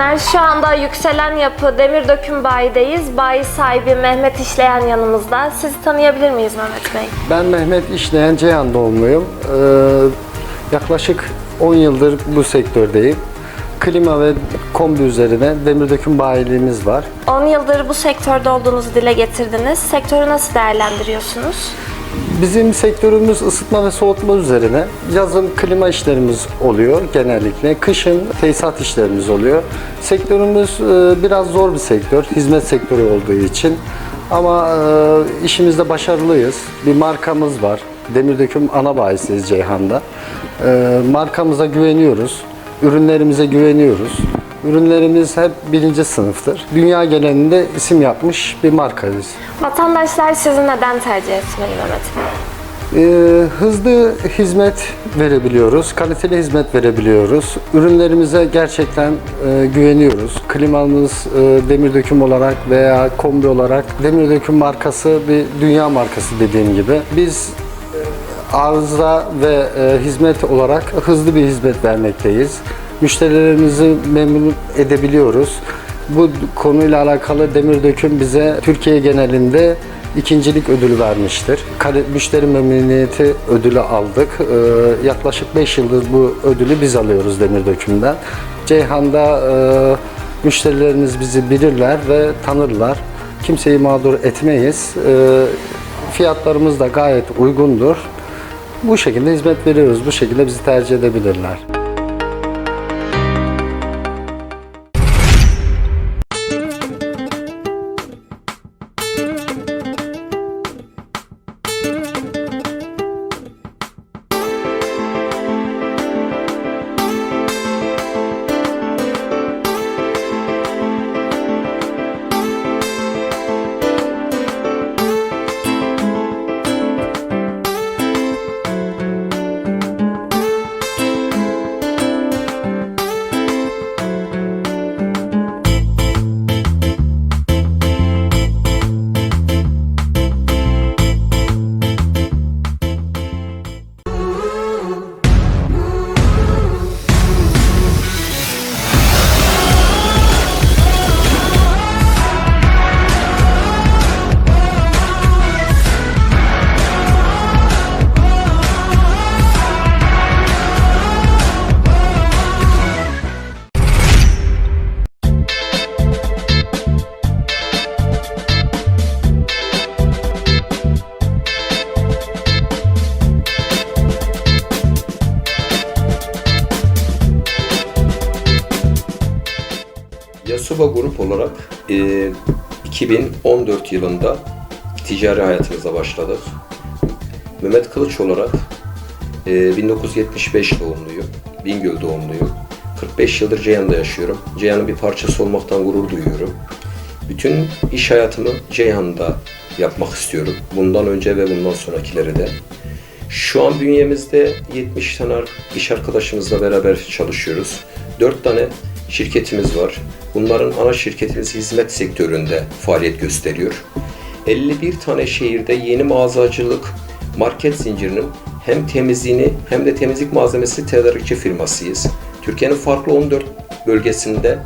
izleyenler. Şu anda Yükselen Yapı Demir Döküm Bayi'deyiz. Bayi sahibi Mehmet İşleyen yanımızda. Sizi tanıyabilir miyiz Mehmet Bey? Ben Mehmet İşleyen Ceyhan doğumluyum. Ee, yaklaşık 10 yıldır bu sektördeyim. Klima ve kombi üzerine demir döküm bayiliğimiz var. 10 yıldır bu sektörde olduğunuzu dile getirdiniz. Sektörü nasıl değerlendiriyorsunuz? Bizim sektörümüz ısıtma ve soğutma üzerine. Yazın klima işlerimiz oluyor genellikle. Kışın tesisat işlerimiz oluyor. Sektörümüz e, biraz zor bir sektör. Hizmet sektörü olduğu için. Ama e, işimizde başarılıyız. Bir markamız var. Demir Döküm ana bayisiyiz Ceyhan'da. E, Markamıza güveniyoruz. Ürünlerimize güveniyoruz. Ürünlerimiz hep birinci sınıftır. Dünya genelinde isim yapmış bir markayız. Vatandaşlar sizi neden tercih etmeli Mehmet Bey? Ee, hızlı hizmet verebiliyoruz, kaliteli hizmet verebiliyoruz. Ürünlerimize gerçekten e, güveniyoruz. Klimamız e, demir döküm olarak veya kombi olarak demir döküm markası bir dünya markası dediğim gibi. Biz e, arıza ve e, hizmet olarak hızlı bir hizmet vermekteyiz. Müşterilerimizi memnun edebiliyoruz. Bu konuyla alakalı Demir Döküm bize Türkiye genelinde ikincilik ödülü vermiştir. Kale- Müşteri memnuniyeti ödülü aldık. Ee, yaklaşık 5 yıldır bu ödülü biz alıyoruz Demir Döküm'den. Ceyhan'da e, müşterilerimiz bizi bilirler ve tanırlar. Kimseyi mağdur etmeyiz. Ee, fiyatlarımız da gayet uygundur. Bu şekilde hizmet veriyoruz. Bu şekilde bizi tercih edebilirler. Olarak e, 2014 yılında ticari hayatımıza başladık. Mehmet Kılıç olarak e, 1975 doğumluyum. Bingöl doğumluyum. 45 yıldır Ceyhan'da yaşıyorum. Ceyhan'ın bir parçası olmaktan gurur duyuyorum. Bütün iş hayatımı Ceyhan'da yapmak istiyorum. Bundan önce ve bundan sonrakileri de. Şu an bünyemizde 70 tane iş arkadaşımızla beraber çalışıyoruz. 4 tane şirketimiz var. Bunların ana şirketimiz hizmet sektöründe faaliyet gösteriyor. 51 tane şehirde yeni mağazacılık market zincirinin hem temizliğini hem de temizlik malzemesi tedarikçi firmasıyız. Türkiye'nin farklı 14 bölgesinde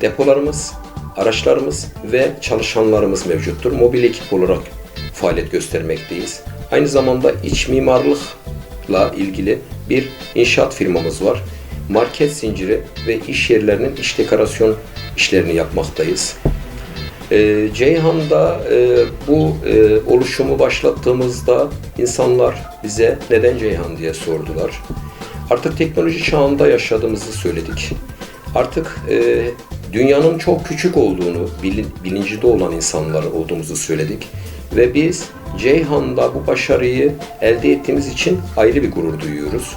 depolarımız, araçlarımız ve çalışanlarımız mevcuttur. Mobil ekip olarak faaliyet göstermekteyiz. Aynı zamanda iç mimarlıkla ilgili bir inşaat firmamız var. Market zinciri ve iş yerlerinin iç dekorasyon işlerini yapmaktayız. Ee, Ceyhan'da e, bu e, oluşumu başlattığımızda insanlar bize neden Ceyhan diye sordular. Artık teknoloji çağında yaşadığımızı söyledik. Artık e, dünyanın çok küçük olduğunu bilin, bilincinde olan insanlar olduğumuzu söyledik. Ve biz Ceyhan'da bu başarıyı elde ettiğimiz için ayrı bir gurur duyuyoruz.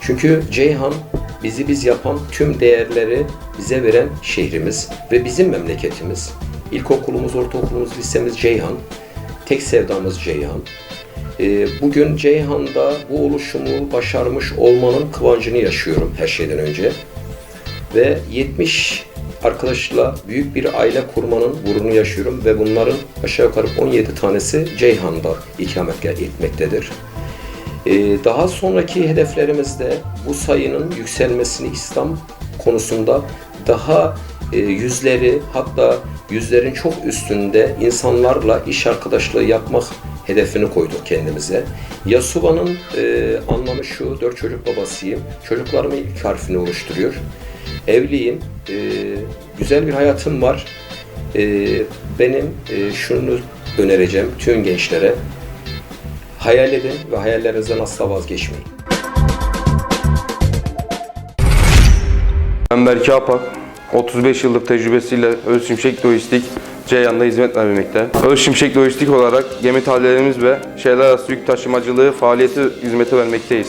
Çünkü Ceyhan bizi biz yapan tüm değerleri bize veren şehrimiz ve bizim memleketimiz. İlkokulumuz, ortaokulumuz, lisemiz Ceyhan. Tek sevdamız Ceyhan. Ee, Bugün Ceyhan'da bu oluşumu başarmış olmanın kıvancını yaşıyorum her şeyden önce. Ve 70 arkadaşla büyük bir aile kurmanın gururunu yaşıyorum ve bunların aşağı yukarı 17 tanesi Ceyhan'da ikamet etmektedir. Ee, Daha sonraki hedeflerimizde bu sayının yükselmesini İslam konusunda daha e, yüzleri hatta yüzlerin çok üstünde insanlarla iş arkadaşlığı yapmak hedefini koyduk kendimize. Yasuba'nın e, anlamı şu, dört çocuk babasıyım. Çocuklarımın ilk harfini oluşturuyor. Evliyim, e, güzel bir hayatım var. E, benim e, şunu önereceğim tüm gençlere. Hayal edin ve hayallerinizden asla vazgeçmeyin. Ben Berke Apak. 35 yıllık tecrübesiyle Öz Şimşek Lojistik Ceyhan'da hizmet vermekte. Öz Şimşek Lojistik olarak gemi tahliyelerimiz ve şehirler arası yük taşımacılığı faaliyeti hizmeti vermekteyiz.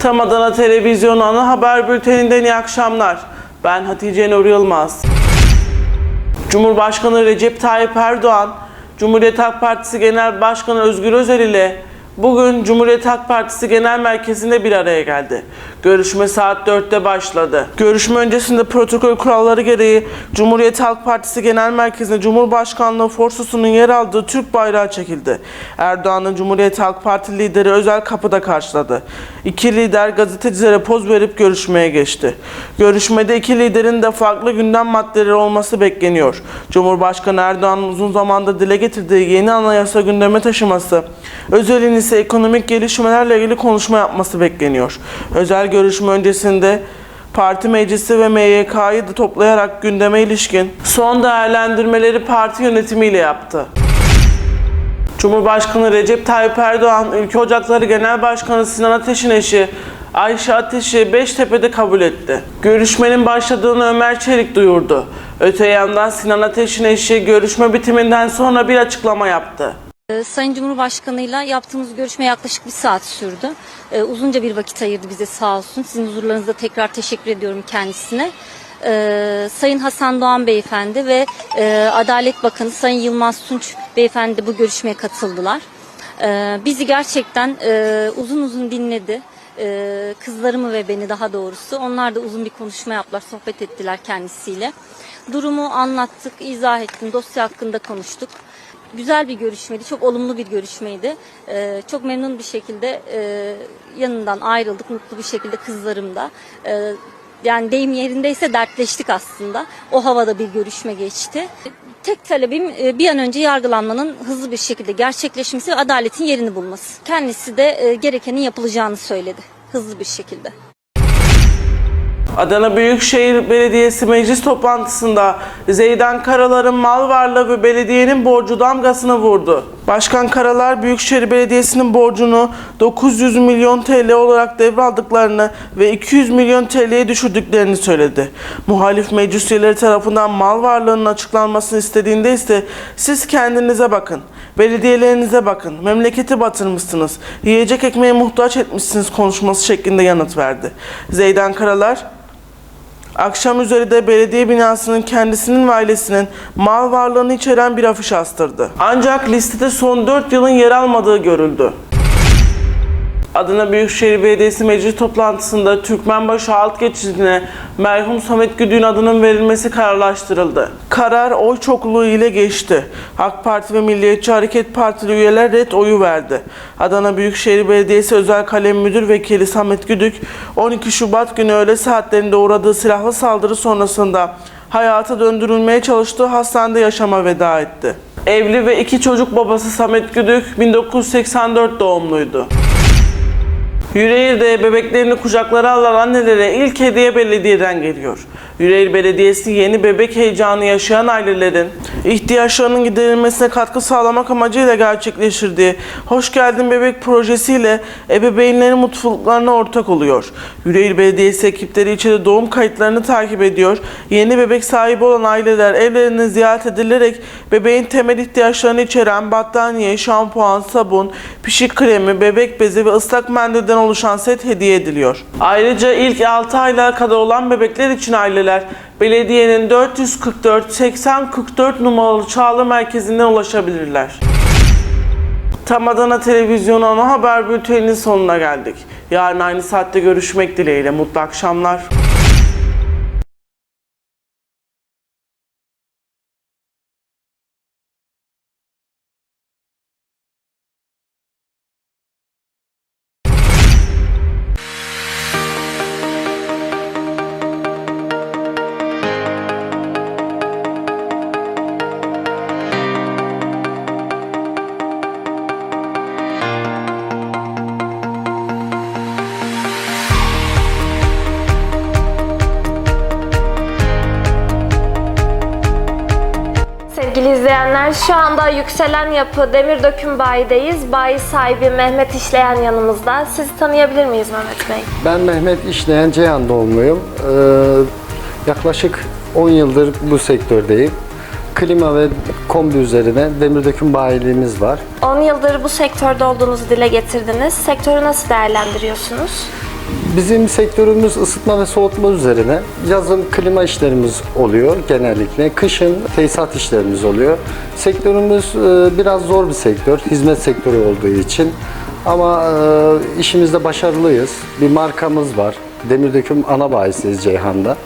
Tam Adana Televizyonu ana haber bülteninden iyi akşamlar. Ben Hatice Nur Yılmaz. Cumhurbaşkanı Recep Tayyip Erdoğan, Cumhuriyet Halk Partisi Genel Başkanı Özgür Özel ile bugün Cumhuriyet Halk Partisi Genel Merkezi'nde bir araya geldi. Görüşme saat 4'te başladı. Görüşme öncesinde protokol kuralları gereği Cumhuriyet Halk Partisi Genel Merkezi'nde Cumhurbaşkanlığı forsusunun yer aldığı Türk bayrağı çekildi. Erdoğan'ın Cumhuriyet Halk Parti lideri özel kapıda karşıladı. İki lider gazetecilere poz verip görüşmeye geçti. Görüşmede iki liderin de farklı gündem maddeleri olması bekleniyor. Cumhurbaşkanı Erdoğan'ın uzun zamandır dile getirdiği yeni anayasa gündeme taşıması, Özel'in ise ekonomik gelişmelerle ilgili konuşma yapması bekleniyor. Özel görüşme öncesinde Parti meclisi ve MYK'yı da toplayarak gündeme ilişkin son değerlendirmeleri parti yönetimiyle yaptı. Cumhurbaşkanı Recep Tayyip Erdoğan, Ülke Ocakları Genel Başkanı Sinan Ateş'in eşi Ayşe Ateş'i Beştepe'de kabul etti. Görüşmenin başladığını Ömer Çelik duyurdu. Öte yandan Sinan Ateş'in eşi görüşme bitiminden sonra bir açıklama yaptı. Ee, Sayın Cumhurbaşkanıyla yaptığımız görüşme yaklaşık bir saat sürdü. Ee, uzunca bir vakit ayırdı bize sağ olsun. Sizin huzurlarınızda tekrar teşekkür ediyorum kendisine. Ee, Sayın Hasan Doğan Beyefendi ve e, Adalet Bakanı Sayın Yılmaz Tunç Beyefendi de bu görüşmeye katıldılar. Ee, bizi gerçekten e, uzun uzun dinledi. Ee, kızlarımı ve beni daha doğrusu. Onlar da uzun bir konuşma yaptılar, sohbet ettiler kendisiyle. Durumu anlattık, izah ettim, dosya hakkında konuştuk. Güzel bir görüşmeydi, çok olumlu bir görüşmeydi. Ee, çok memnun bir şekilde e, yanından ayrıldık, mutlu bir şekilde kızlarım da. Ee, yani deyim yerindeyse dertleştik aslında. O havada bir görüşme geçti. Tek talebim e, bir an önce yargılanmanın hızlı bir şekilde gerçekleşmesi ve adaletin yerini bulması. Kendisi de e, gerekenin yapılacağını söyledi hızlı bir şekilde. Adana Büyükşehir Belediyesi meclis toplantısında Zeydan Karalar'ın mal varlığı ve belediyenin borcu damgasını vurdu. Başkan Karalar Büyükşehir Belediyesi'nin borcunu 900 milyon TL olarak devraldıklarını ve 200 milyon TL'ye düşürdüklerini söyledi. Muhalif meclis üyeleri tarafından mal varlığının açıklanmasını istediğinde ise siz kendinize bakın, belediyelerinize bakın, memleketi batırmışsınız, yiyecek ekmeğe muhtaç etmişsiniz konuşması şeklinde yanıt verdi. Zeydan Karalar Akşam üzeri de belediye binasının kendisinin ve ailesinin mal varlığını içeren bir afiş astırdı. Ancak listede son 4 yılın yer almadığı görüldü. Adana Büyükşehir Belediyesi meclis toplantısında Türkmenbaşı alt geçidine merhum Samet Güdü'nün adının verilmesi kararlaştırıldı. Karar oy çokluğu ile geçti. AK Parti ve Milliyetçi Hareket Partili üyeler red oyu verdi. Adana Büyükşehir Belediyesi Özel Kalem Müdür Vekili Samet Güdük 12 Şubat günü öğle saatlerinde uğradığı silahlı saldırı sonrasında hayata döndürülmeye çalıştığı hastanede yaşama veda etti. Evli ve iki çocuk babası Samet Güdük 1984 doğumluydu. Yüreğir'de bebeklerini kucaklara alan annelere ilk hediye belediyeden geliyor. Yüreğir Belediyesi yeni bebek heyecanı yaşayan ailelerin ihtiyaçlarının giderilmesine katkı sağlamak amacıyla gerçekleştirdiği Hoş Geldin Bebek projesiyle ebeveynlerin mutluluklarına ortak oluyor. Yüreğir Belediyesi ekipleri içeri doğum kayıtlarını takip ediyor. Yeni bebek sahibi olan aileler evlerine ziyaret edilerek bebeğin temel ihtiyaçlarını içeren battaniye, şampuan, sabun, pişik kremi, bebek bezi ve ıslak mendilden oluşan set hediye ediliyor. Ayrıca ilk 6 aylığa kadar olan bebekler için aileler belediyenin 444 80 44 numaralı çağrı merkezinden ulaşabilirler. Tam Adana Televizyonu ana haber bülteninin sonuna geldik. Yarın aynı saatte görüşmek dileğiyle. Mutlu akşamlar. İzleyenler şu anda Yükselen Yapı Demir Döküm Bayi'deyiz. Bayi sahibi Mehmet İşleyen yanımızda. Sizi tanıyabilir miyiz Mehmet Bey? Ben Mehmet İşleyen Ceyhan doğumluyum. Ee, yaklaşık 10 yıldır bu sektördeyim. Klima ve kombi üzerine demir döküm bayiliğimiz var. 10 yıldır bu sektörde olduğunuzu dile getirdiniz. Sektörü nasıl değerlendiriyorsunuz? Bizim sektörümüz ısıtma ve soğutma üzerine. Yazın klima işlerimiz oluyor genellikle. Kışın tesisat işlerimiz oluyor. Sektörümüz e, biraz zor bir sektör. Hizmet sektörü olduğu için. Ama e, işimizde başarılıyız. Bir markamız var. Demirdöküm ana bayisiyiz Ceyhan'da.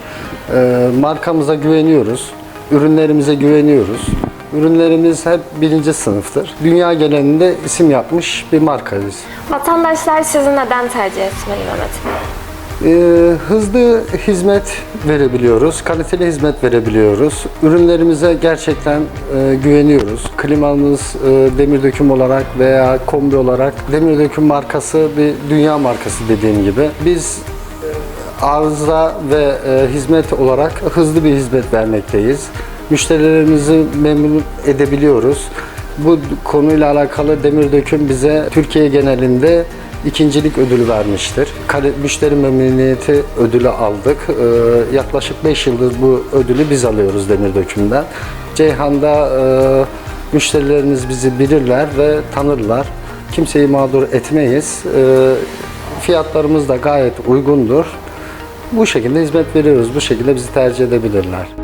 E, Markamıza güveniyoruz. Ürünlerimize güveniyoruz. Ürünlerimiz hep birinci sınıftır. Dünya genelinde isim yapmış bir markayız. Vatandaşlar sizi neden tercih etmeli Mehmet Bey? Ee, hızlı hizmet verebiliyoruz, kaliteli hizmet verebiliyoruz. Ürünlerimize gerçekten e, güveniyoruz. Klimamız e, demir döküm olarak veya kombi olarak demir döküm markası bir dünya markası dediğim gibi. Biz e, arıza ve e, hizmet olarak hızlı bir hizmet vermekteyiz. Müşterilerimizi memnun edebiliyoruz. Bu konuyla alakalı Demir Döküm bize Türkiye genelinde ikincilik ödülü vermiştir. Kale- Müşteri memnuniyeti ödülü aldık. Ee, yaklaşık 5 yıldır bu ödülü biz alıyoruz Demir Döküm'den. Ceyhan'da e, müşterilerimiz bizi bilirler ve tanırlar. Kimseyi mağdur etmeyiz. Ee, fiyatlarımız da gayet uygundur. Bu şekilde hizmet veriyoruz. Bu şekilde bizi tercih edebilirler.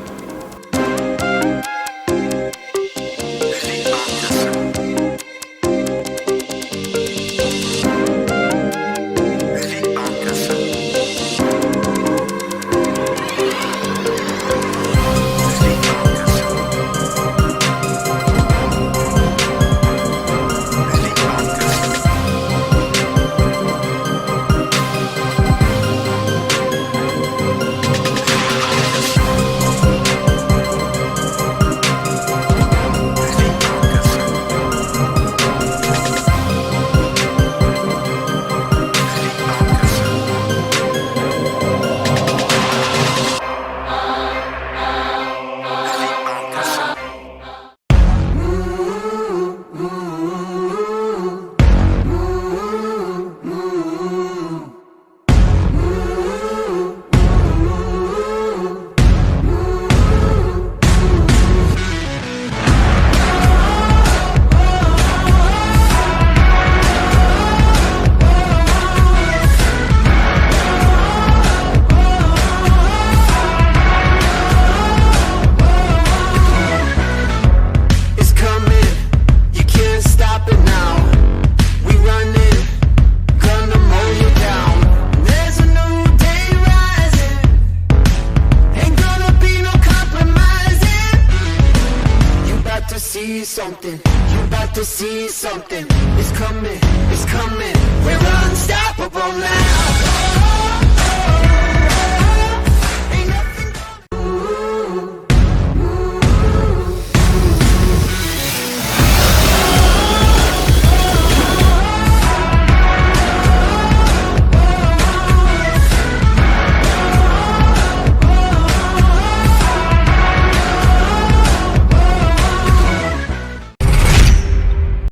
coming, it's coming.